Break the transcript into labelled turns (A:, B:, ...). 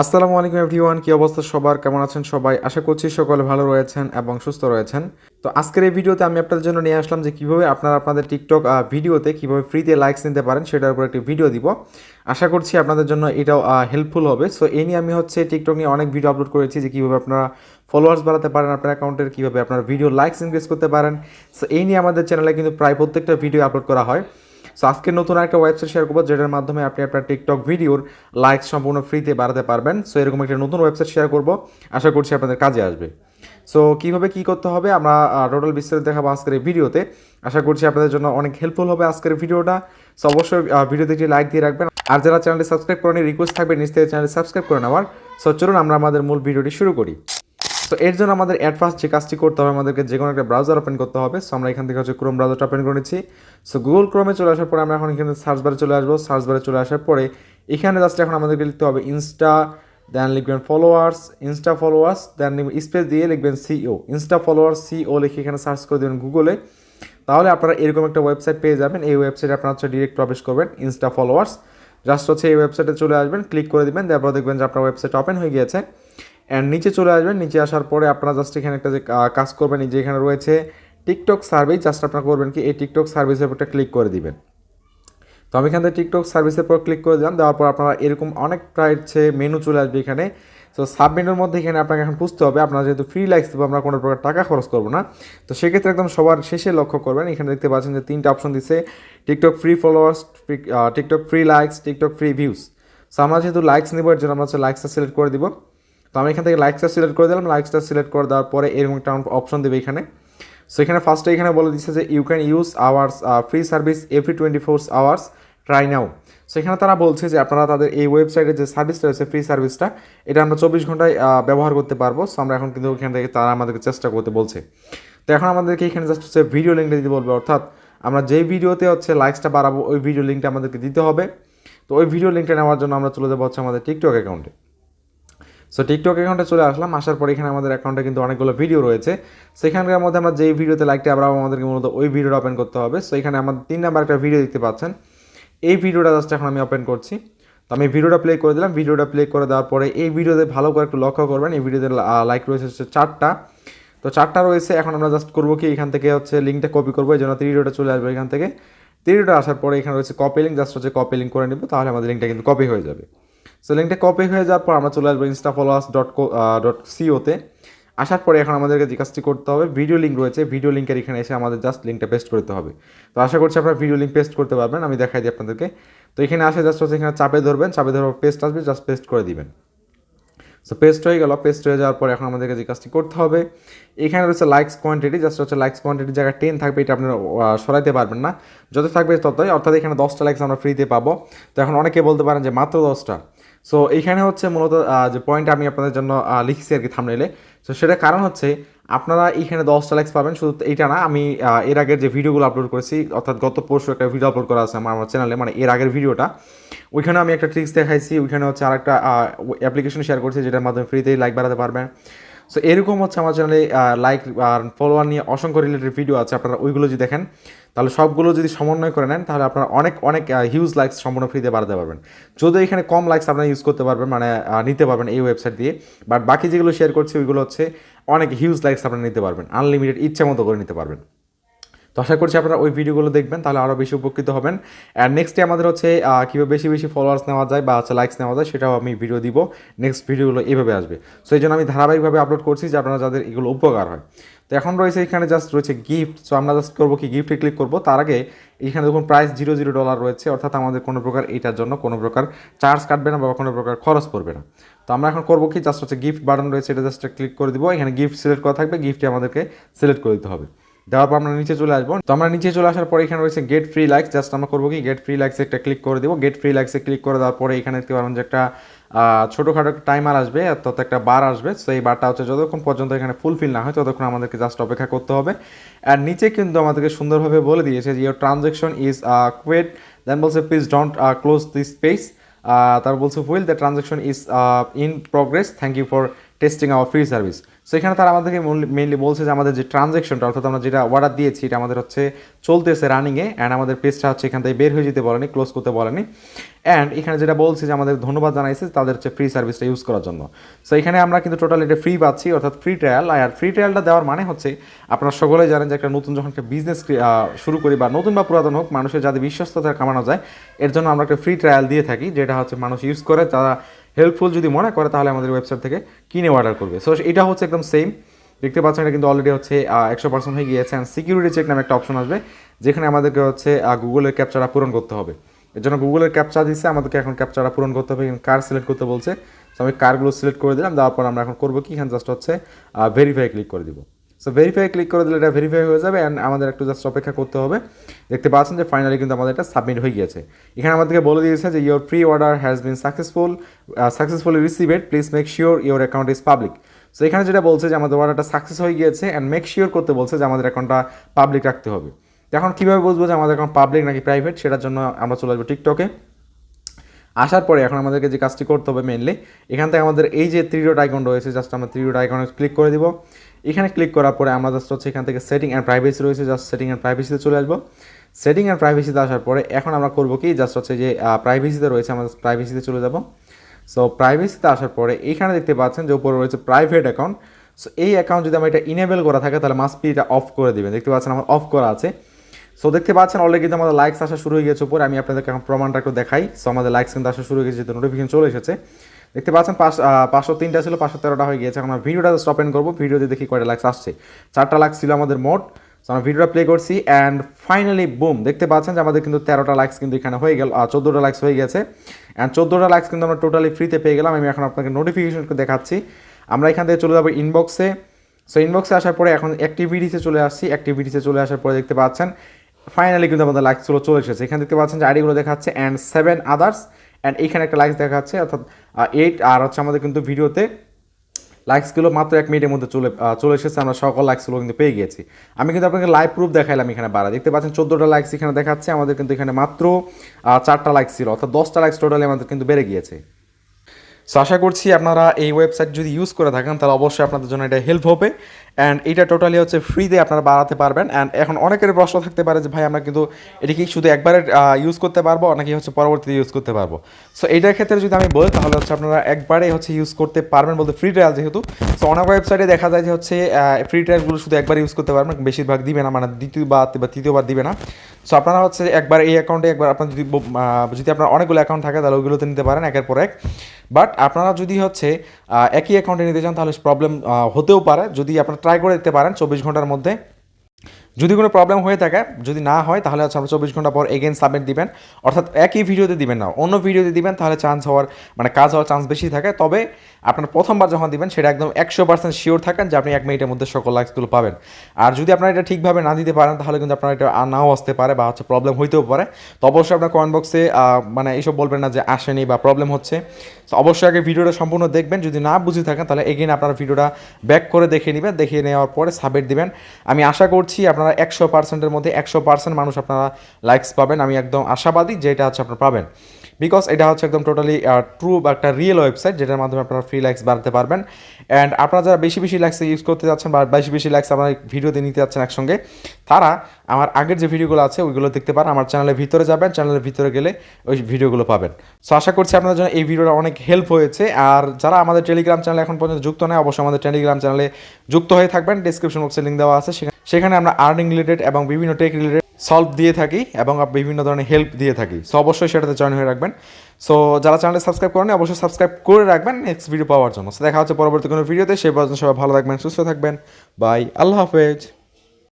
A: আসসালামু আলাইকুম এভরিওয়ান, কি অবস্থা সবার? কেমন আছেন সবাই? আশা করছি সকলে ভালো রয়েছেন এবং সুস্থ রয়েছেন। তো আজকের এই ভিডিওতে আমি আপনাদের জন্য নিয়ে আসলাম যে কীভাবে আপনারা আপনাদের টিকটক ভিডিওতে কীভাবে ফ্রিতে লাইকস নিতে পারেন, সেটার উপর একটি ভিডিও দিব। আশা করছি আপনাদের জন্য এটাও হেল্পফুল হবে। সো এই নিয়ে আমি হচ্ছে টিকটক নিয়ে অনেক ভিডিও আপলোড করেছি যে কীভাবে আপনারা ফলোয়ার্স বাড়াতে পারেন আপনার অ্যাকাউন্টের কীভাবে আপনার ভিডিও লাইকস ইনক্রিজ করতে পারেন। সো এই নিয়ে আমাদের চ্যানেলে কিন্তু প্রায় প্রত্যেকটা ভিডিও আপলোড করা হয়। সো আজকে নতুন একটা ওয়েবসাইট শেয়ার করব, যেটার মাধ্যমে আপনি আপনার টিকটক ভিডিওর লাইকস সম্পূর্ণ ফ্রিতে বাড়াতে পারবেন। সো এরকম একটা নতুন ওয়েবসাইট শেয়ার করব, আশা করছি আপনাদের কাজে আসবে। সো কীভাবে কী করতে হবে, আমরা টোটাল বিস্তারিত দেখাবো আজকের এই ভিডিওতে আশা করছি আপনাদের জন্য অনেক হেল্পফুল হবে আজকের ভিডিওটা সো অবশ্যই ভিডিওতে একটি লাইক দিয়ে রাখবেন। আর যারা চ্যানেলটি সাবস্ক্রাইব করেনি রিকোয়েস্ট থাকবে, নিশ্চয়ই চ্যানেলটি সাবস্ক্রাইব করে নেওয়ার। সো চলুন আমরা আমাদের মূল ভিডিওটি শুরু করি। তো এর জন্য আমাদের অ্যাড ফার্স্ট যে কাজটি করতে হবে, আমাদেরকে যে কোনো একটা ব্রাউজার ওপেন করতে হবে। সো আমরা এখান থেকে হচ্ছে ক্রোম ব্রাউজারটা ওপেন করে নিচ্ছি। সো গুগল ক্রোমে চলে আসার পরে আমরা এখন এখানে সার্চ বারে চলে আসব। সার্চ বারে চলে আসার পরে এখানে জাস্ট এখন আমাদেরকে লিখতে হবে ইনস্টা দেন লিখবেন followers insta followers then space দিয়ে লিখবেন সিও ইনস্টা ফলোয়ার্স সিও লিখে এখানে সার্চ করে দেবেন গুগলে তাহলে আপনারা এরকম একটা ওয়েবসাইট পেয়ে যাবেন। এই ওয়েবসাইটে আপনারা হচ্ছে ডিরেক্ট প্রবেশ করবেন ইনস্টা ফলোয়ার্স জাস্ট হচ্ছে এই ওয়েবসাইটে চলে আসবেন ক্লিক করে দিবেন, তারপর দেখবেন যে আপনার ওয়েবসাইট ওপেন হয়ে গিয়েছে। অ্যান্ড নিচে চলে আসবেন। নিচে আসার পরে আপনারা জাস্ট এখানে একটা যে কাজ করবেন যে এখানে রয়েছে টিকটক সার্ভিস জাস্ট আপনারা করবেন কি, এই টিকটক সার্ভিসের উপরটা ক্লিক করে দিবেন। তো আমি এখান থেকে টিকটক সার্ভিসের পর ক্লিক করে দিলাম। দেওয়ার পর আপনারা এরকম অনেক প্রায় হচ্ছে মেনু চলে আসবে এখানে। তো সাব মেনুর মধ্যে এখানে আপনাকে এখন বুঝতে হবে। আপনারা যেহেতু ফ্রি লাইক্স দেবো, আমরা কোনো প্রকার টাকা খরচ করব না। তো সেক্ষেত্রে একদম সবার শেষে লক্ষ্য করবেন। এখানে দেখতে পাচ্ছেন যে, তিনটা অপশন দিচ্ছে TikTok free followers TikTok free likes TikTok free views so আমরা যেহেতু লাইক্স নেব, এর জন্য আমরা হচ্ছে লাইক্সটা সিলেক্ট করে দিব। তো আমি এখান থেকে লাইকসটা সিলেক্ট করে দিলাম। লাইকসটা সিলেক্ট করে দেওয়ার পরে এরকম একটা অপশন দেবে এখানে। সো এখানে ফার্স্টে এখানে বলে দিচ্ছে যে you can use ours free service every twenty four hours try now so এখানে তারা বলছে যে, আপনারা তাদের এই ওয়েবসাইটে যে সার্ভিসটা রয়েছে ফ্রি সার্ভিসটা এটা আমরা চব্বিশ ঘন্টায় ব্যবহার করতে পারব। সো আমরা এখন কিন্তু এখান থেকে তারা আমাদেরকে চেষ্টা করতে বলছে। তো এখন আমাদেরকে এখানে জাস্ট হচ্ছে ভিডিও লিঙ্কটা দিতে বলবে। অর্থাৎ আমরা যেই ভিডিওতে হচ্ছে লাইকসটা বাড়াবো, ওই ভিডিও লিঙ্কটা আমাদেরকে দিতে হবে। তো ওই ভিডিও লিঙ্কটা নেওয়ার জন্য আমরা চলে যাব হচ্ছে আমাদের টিকটক অ্যাকাউন্টে সো টিকটক অ্যাকাউন্টে চলে আসলাম। আসার পর এখানে আমাদের অ্যাকাউন্টে কিন্তু অনেকগুলো ভিডিও রয়েছে। সেখানকার মধ্যে আমরা যেই ভিডিওতে লাইকটা আবার আমাদেরকে মূলত ওই ভিডিওটা ওপেন করতে হবে। সো এখানে আমাদের তিন নাম্বার একটা ভিডিও দেখতে পাচ্ছেন। এই ভিডিওটা জাস্ট এখন আমি ওপেন করছি। তো আমি ভিডিওটা প্লে করে দিলাম। ভিডিওটা প্লে করে দেওয়ার পরে এই ভিডিওতে ভালো করে একটু লক্ষ্য করবেন। এই ভিডিওতে লাইক রয়েছে হচ্ছে চারটা। তো চারটা রয়েছে। এখন আমরা জাস্ট করব কি, এখান থেকে হচ্ছে লিঙ্কটা কপি করব। এই জন্য ভিডিওটা চলে আসবে এখান থেকে। ভিডিওটা আসার পরে এখানে রয়েছে কপি লিঙ্ক জাস্ট হচ্ছে কপি লিঙ্ক করে নেব, তাহলে আমাদের লিঙ্কটা কিন্তু কপি হয়ে যাবে। সো লিঙ্কটা কপি হয়ে যাওয়ার পর আমরা চলে আসব ইনস্টা ফলোয়ার্স ডট ডট সিওতে আসার পরে এখন আমাদেরকে যে কাজটি করতে হবে ভিডিও লিঙ্ক রয়েছে। ভিডিও লিঙ্কের এখানে এসে আমাদের জাস্ট লিঙ্কটা পেস্ট করতে হবে। তো আশা করছি আপনারা ভিডিও লিঙ্ক পেস্ট করতে পারবেন, আমি দেখাই দিই আপনাদেরকে। তো এখানে আসে জাস্ট হচ্ছে এখানে চাপে ধরবেন, চাপে ধরার পেস্ট আসবে জাস্ট পেস্ট করে দিবেন। সো পেস্ট হয়ে গেল পেস্ট হয়ে যাওয়ার পরে এখন আমাদেরকে যে কাজটি করতে হবে, এখানে রয়েছে লাইকস কোয়ান্টিটি জাস্ট হচ্ছে লাইকস কোয়ান্টিটির জায়গায় টেন থাকবে, এটা আপনারা সরাইতে পারবেন না। যত থাকবে ততই, অর্থাৎ এখানে দশটা লাইকস আমরা ফ্রিতে পাবো। তো এখন অনেকে বলতে পারেন যে মাত্র দশটা। সো এইখানে হচ্ছে মূলত যে পয়েন্ট আমি আপনাদের জন্য লিখছি আর কি থামনেলে সো সেটা কারণ হচ্ছে, আপনারা এইখানে দশটা লাইক্স পাবেন। শুধু এইটা না, আমি এর আগের যে ভিডিওগুলো আপলোড করেছি, অর্থাৎ গত পরশু একটা ভিডিও আপলোড করা আছে আমার আমার চ্যানেলে মানে এর আগের ভিডিওটা ওইখানে আমি একটা ট্রিক্স দেখাইছি, ওইখানে হচ্ছে আর একটা অ্যাপ্লিকেশন শেয়ার করছি, যেটার মাধ্যমে ফ্রিতেই লাইক বাড়াতে পারবেন। সো এরকম হচ্ছে আমার চ্যানেলে লাইক আর ফলোয়ার নিয়ে অসংখ্য রিলেটেড ভিডিও আছে, আপনারা ওইগুলো যদি দেখেন, তাহলে সবগুলো যদি সমন্বয় করে নেন, তাহলে আপনারা অনেক অনেক হিউজ লাইকস সম্পূর্ণ ফ্রিতে বাড়াতে পারবেন। যদিও এখানে কম লাইকস আপনারা ইউজ করতে পারবেন মানে নিতে পারবেন এই ওয়েবসাইট দিয়ে বাট বাকি যেগুলো শেয়ার করছি, ওইগুলো হচ্ছে অনেক হিউজ লাইকস আপনারা নিতে পারবেন আনলিমিটেড ইচ্ছা মতো করে নিতে পারবেন। তো আশা করছি আপনারা ওই ভিডিওগুলো দেখবেন, তাহলে আরও বেশি উপকৃত হবেন। অ্যান্ড নেক্সটে আমাদের হচ্ছে কীভাবে বেশি বেশি ফলোয়ার্স নেওয়া যায় বা হচ্ছে লাইকস নেওয়া যায় সেটাও আমি ভিডিও দিব। নেক্সট ভিডিওগুলো এইভাবে আসবে। সো এই জন্য আমি ধারাবাহিকভাবে আপলোড করছি যে আপনারা যাদের এগুলো উপকার হয়। তো এখন রয়েছে, এখানে জাস্ট রয়েছে গিফট সো আমরা জাস্ট করব কি গিফটে ক্লিক করব। তার আগে এখানে দেখুন প্রাইস জিরো জিরো ডলার রয়েছে, অর্থাৎ আমাদের কোনো প্রকার এইটার জন্য কোনো প্রকার চার্জ কাটবে না বা কোনো প্রকার খরচ পড়বে না। তো আমরা এখন করব কি জাস্ট হচ্ছে গিফট বাটন রয়েছে, এটা জাস্ট ক্লিক করে দিব। এখানে গিফট সিলেক্ট করা থাকবে গিফটে আমাদেরকে সিলেক্ট করে দিতে হবে। দেওয়ার পর আমরা নিচে চলে আসব। তো আমরা নিচে চলে আসার পরে এখানে রয়েছে গেট ফ্রি লাইকস জাস্ট আমরা করব কি? গেট ফ্রি লাইকস একটা ক্লিক করে দেবো। গেট ফ্রি লাইকসে ক্লিক করে দেওয়ার পরে এখানে দেখতে পারবেন যে একটা ছোটোখাটো একটা টাইমার আসবে তত একটা বার আসবে। এই বারটা হচ্ছে যতক্ষণ পর্যন্ত এখানে ফুলফিল না হয় ততক্ষণ আমাদেরকে জাস্ট অপেক্ষা করতে হবে। আর নিচে কিন্তু আমাদেরকে সুন্দরভাবে বলে দিয়েছে যে your transaction is queued then বলছে please don't close this space তার বলছে will the transaction is in progress thank you for testing our free service so এখানে তারা আমাদেরকে মেইনলি বলছে যে আমাদের যে ট্রানজ্যাকশনটা অর্থাৎ আমরা যেটা অর্ডার দিয়েছি, এটা আমাদের হচ্ছে চলতেছে রানিংয়ে অ্যান্ড আমাদের পেজটা হচ্ছে এখান থেকে বের হয়ে যেতে বলেনি ক্লোজ করতে বলেনি। অ্যান্ড এখানে যেটা বলছে যে আমাদের ধন্যবাদ জানাইছে তাদের হচ্ছে ফ্রি সার্ভিসটা ইউজ করার জন্য। সো এখানে আমরা কিন্তু টোটাল এটা ফ্রি পাচ্ছি, অর্থাৎ ফ্রি ট্রায়াল আর ফ্রি ট্রায়ালটা দেওয়ার মানে হচ্ছে আপনারা সকলেই জানেন যে একটা নতুন যখন একটা বিজনেস শুরু করি বা নতুন বা পুরাতন হোক, মানুষের যাতে বিশ্বস্ততা কামানো যায়, এর জন্য আমরা একটা ফ্রি ট্রায়াল দিয়ে থাকি, যেটা হচ্ছে মানুষ ইউজ করে, তারা হেল্পফুল যদি মনে করে, তাহলে আমাদের ওয়েবসাইট থেকে কিনে অর্ডার করবে। সো এটা হচ্ছে একদম সেম দেখতে পাচ্ছেন এটা কিন্তু অলরেডি হচ্ছে একশো পার্সেন্ট হয়ে গিয়েছে। অ্যান্ড সিকিউরিটি চেক নামে একটা অপশন আসবে, যেখানে আমাদেরকে হচ্ছে গুগলের ক্যাপচারটা পূরণ করতে হবে। এর জন্য গুগলের ক্যাপচার দিচ্ছে আমাদেরকে এখন ক্যাপচারটা পূরণ করতে হবে। কার সিলেক্ট করতে বলছে। তো আমি কারগুলো সিলেক্ট করে দিলাম, দেওয়ার পর আমরা এখন করব কি? এখানে জাস্ট হচ্ছে ভেরিফাই ক্লিক করে দিব। সো ভেরিফাই ক্লিক করে দিলে এটা ভেরিফাই হয়ে যাবে অ্যান্ড আমাদের একটু জাস্ট অপেক্ষা করতে হবে। দেখতে পাচ্ছেন যে ফাইনালি কিন্তু আমাদের এটা সাবমিট হয়ে গিয়েছে। এখানে আমাদেরকে বলে দিয়েছে যে your pre order has been successful successfully received please make sure your account is public so এখানে যেটা বলছে যে আমাদের অর্ডারটা সাকসেস হয়ে গিয়েছে অ্যান্ড মেক শিওর করতে বলছে যে আমাদের অ্যাকাউন্টটা পাবলিক রাখতে হবে। এখন কীভাবে বুঝব যে আমাদের অ্যাকাউন্ট পাবলিক নাকি প্রাইভেট সেটার জন্য আমরা চলে আসব টিকটকে আসার পরে এখন আমাদেরকে যে কাজটি করতে হবে মেনলি এখান থেকে আমাদের এই যে থ্রি ডট আইকন রয়েছে জাস্ট আমরা থ্রি ডট আইকনে ক্লিক করে দিব। এখানে ক্লিক করার পরে আমরা জাস্ট হচ্ছে এখান থেকে সেটিং অ্যান্ড প্রাইভেসি রয়েছে জাস্ট সেটিং অ্যান্ড প্রাইভেসিতে চলে আসব। সেটিং অ্যান্ড প্রাইভেসিতে আসার পরে এখন আমরা করব কি জাস্ট হচ্ছে যে প্রাইভেসিতে রয়েছে আমাদের প্রাইভেসিতে চলে যাব। সো প্রাইভেসিতে আসার পরে এখানে দেখতে পাচ্ছেন যে উপরে রয়েছে প্রাইভেট অ্যাকাউন্ট সো এই অ্যাকাউন্ট যদি আমার এটা ইনেবল করা থাকে, তাহলে মাস্ট এটা অফ করে দেবেন। দেখতে পাচ্ছেন আমার অফ করা আছে। সো দেখতে পাচ্ছেন অলরেডি কিন্তু আমাদের লাইকস আসা শুরু হয়ে গেছে উপরে। আমি আপনাদেরকে এখন প্রমাণটা একটু দেখাই। সো আমাদের লাইকস কিন্তু আসা শুরু হয়ে গেছে নোটিফিকেশন চলে এসেছে। দেখতে পাচ্ছেন, পাঁচ পাঁচশো তিনটা ছিল, পাঁচশো তেরোটা হয়ে গিয়েছে। আমরা ভিডিওটা স্টপ এন্ড করব, ভিডিওতে দেখি কয়টা লাইকস আসছে। চারটা লাইকস ছিল আমাদের মোট। আমরা ভিডিওটা প্লে করছি অ্যান্ড ফাইনালি বুম দেখতে পাচ্ছেন যে আমাদের কিন্তু তেরোটা লাইকস কিন্তু এখানে হয়ে গেল চোদ্দোটা লাইকস হয়ে গেছে। অ্যান্ড চোদ্দোটা লাইকস কিন্তু আমরা টোটালি ফ্রিতে পেয়ে গেলাম। আমি এখন আপনাকে নোটিফিকেশন দেখাচ্ছি। আমরা এখান থেকে চলে যাব ইনবক্সে সো ইনবক্সে আসার পরে এখন অ্যাক্টিভিটিসে চলে আসছি। অ্যাক্টিভিটিসে চলে আসার পরে দেখতে পাচ্ছেন ফাইনালি কিন্তু আমাদের লাইকসগুলো চলে এসেছে। এখানে দেখতে পাচ্ছেন যে আইডিগুলো দেখাচ্ছে অ্যান্ড সেভেন আদার্স অ্যান্ড এইখানে একটা লাইক্স দেখা যাচ্ছে, অর্থাৎ এইট আর হচ্ছে আমাদের কিন্তু ভিডিওতে লাইক্সগুলো মাত্র এক মিনিটের মধ্যে চলে চলে এসেছে, আমরা সকল লাইক্সগুলো কিন্তু পেয়ে গিয়েছি। আমি কিন্তু আপনাকে লাইভ প্রুফ দেখাইলাম এখানে বাড়া। দেখতে পাচ্ছেন, চোদ্দোটা লাইক্স এখানে দেখাচ্ছে, আমাদের কিন্তু এখানে মাত্র চারটা লাইক্স ছিল, অর্থাৎ দশটা লাইক্স টোটালি আমাদের কিন্তু বেড়ে গিয়েছে। সো আশা করছি আপনারা এই ওয়েবসাইট যদি ইউজ করে থাকেন, তাহলে অবশ্যই আপনাদের জন্য এটা হেল্প হবে। অ্যান্ড এটা টোটালি হচ্ছে ফ্রিতে আপনারা বাড়াতে পারবেন। অ্যান্ড এখন অনেকের প্রশ্ন থাকতে পারে যে, ভাই, আমরা কিন্তু এটি কি শুধু একবারে ইউজ করতে পারব, নাকি হচ্ছে পরবর্তীতে ইউজ করতে পারব? সো এটার ক্ষেত্রে যদি আমি বলি, তাহলে হচ্ছে আপনারা একবারে হচ্ছে ইউজ করতে পারবেন বলতে ফ্রি ট্রায়াল যেহেতু। সো অনেক ওয়েবসাইটে দেখা যায় যে হচ্ছে ফ্রি ট্রায়ালগুলো শুধু একবার ইউজ করতে পারবেন, বেশিরভাগ দিবে না মানে দ্বিতীয়বার বা তৃতীয়বার দিবে না। সো আপনারা হচ্ছে একবার এই অ্যাকাউন্টে একবার আপনার যদি যদি আপনার অনেকগুলো অ্যাকাউন্ট থাকে, তাহলে ওইগুলোতে নিতে পারেন একের পর এক। বাট আপনারা যদি হচ্ছে একই অ্যাকাউন্টে নিতে চান, তাহলে প্রবলেম হতেও পারে। যদি আপনারা ট্রাই করে দিতে পারেন, চব্বিশ ঘণ্টার মধ্যে যদি কোনো প্রবলেম হয়ে থাকে, যদি না হয়, তাহলে হচ্ছে আপনার চব্বিশ ঘণ্টা পর এগেন সাবমিট দিবেন। অর্থাৎ একই ভিডিওতে দিবেন না, অন্য ভিডিওতে দিবেন, তাহলে চান্স হওয়ার মানে কাজ হওয়ার চান্স বেশি থাকে। তবে আপনার প্রথমবার যখন দিবেন, সেটা একদম একশো পার্সেন্ট শিওর থাকেন যে আপনি এক মিনিটের মধ্যে সকল লাইকসগুলো পাবেন। আর যদি আপনারা এটা ঠিকভাবে না দিতে পারেন, তাহলে কিন্তু আপনার এটা আর নাও আসতে পারে বা হচ্ছে প্রবলেম হইতেও পারে। তো অবশ্যই আপনার কমেন্ট বক্সে মানে এইসব বলবেন না যে আসেনি বা প্রবলেম হচ্ছে। তো অবশ্যই আগে ভিডিওটা সম্পূর্ণ দেখবেন, যদি না বুঝে থাকেন, তাহলে এগেন আপনার ভিডিওটা ব্যাক করে দেখে নেবেন, দেখে নেওয়ার পরে সাবমিট দিবেন। আমি আশা করছি আপনারা একশো পার্সেন্টের মধ্যে একশো পার্সেন্ট মানুষ আপনারা লাইকস পাবেন। আমি একদম আশাবাদী যে এটা হচ্ছে আপনারা পাবেন। বিকজ এটা হচ্ছে একদম টোটালি ট্রু বা একটা রিয়েল ওয়েবসাইট যেটার মাধ্যমে আপনারা ফ্রি লাইক্স বাড়াতে পারবেন। অ্যান্ড আপনারা যারা বেশি বেশি লাইক্স ইউজ করতে যাচ্ছেন বা বেশি বেশি লাইক্স আপনারা ভিডিওতে নিতে যাচ্ছেন একসঙ্গে, তারা আমার আগের যে ভিডিওগুলো আছে ওইগুলো দেখতে পারেন। আমার চ্যানেলের ভিতরে যাবেন চ্যানেলের ভিতরে গেলে ওই ভিডিওগুলো পাবেন। সো আশা করছি আপনাদের জন্য এই ভিডিওটা অনেক হেল্প হয়েছে। আর যারা আমাদের টেলিগ্রাম চ্যানেলে এখন পর্যন্ত যুক্ত নয়, অবশ্যই আমাদের টেলিগ্রাম চ্যানেলে যুক্ত হয়ে থাকবেন। ডিসক্রিপশন বক্সে লিঙ্ক দেওয়া আছে, সেখানে আমরা আর্নিং রিলেটেড এবং বিভিন্ন টেক রিলেটেড সলভ দিয়ে থাকি এবং বিভিন্ন ধরনের হেল্প দিয়ে থাকি। সো অবশ্যই সেটাতে জয়েন হয়ে রাখবেন। সো যারা চ্যানেলে সাবস্ক্রাইব করেন অবশ্যই সাবস্ক্রাইব করে রাখবেন নেক্সট ভিডিও পাওয়ার জন্য। দেখা হচ্ছে পরবর্তী কোনো ভিডিওতে সেই পর্যন্ত সবাই ভালো থাকবেন, সুস্থ থাকবেন। বাই আল্লাহ হাফেজ।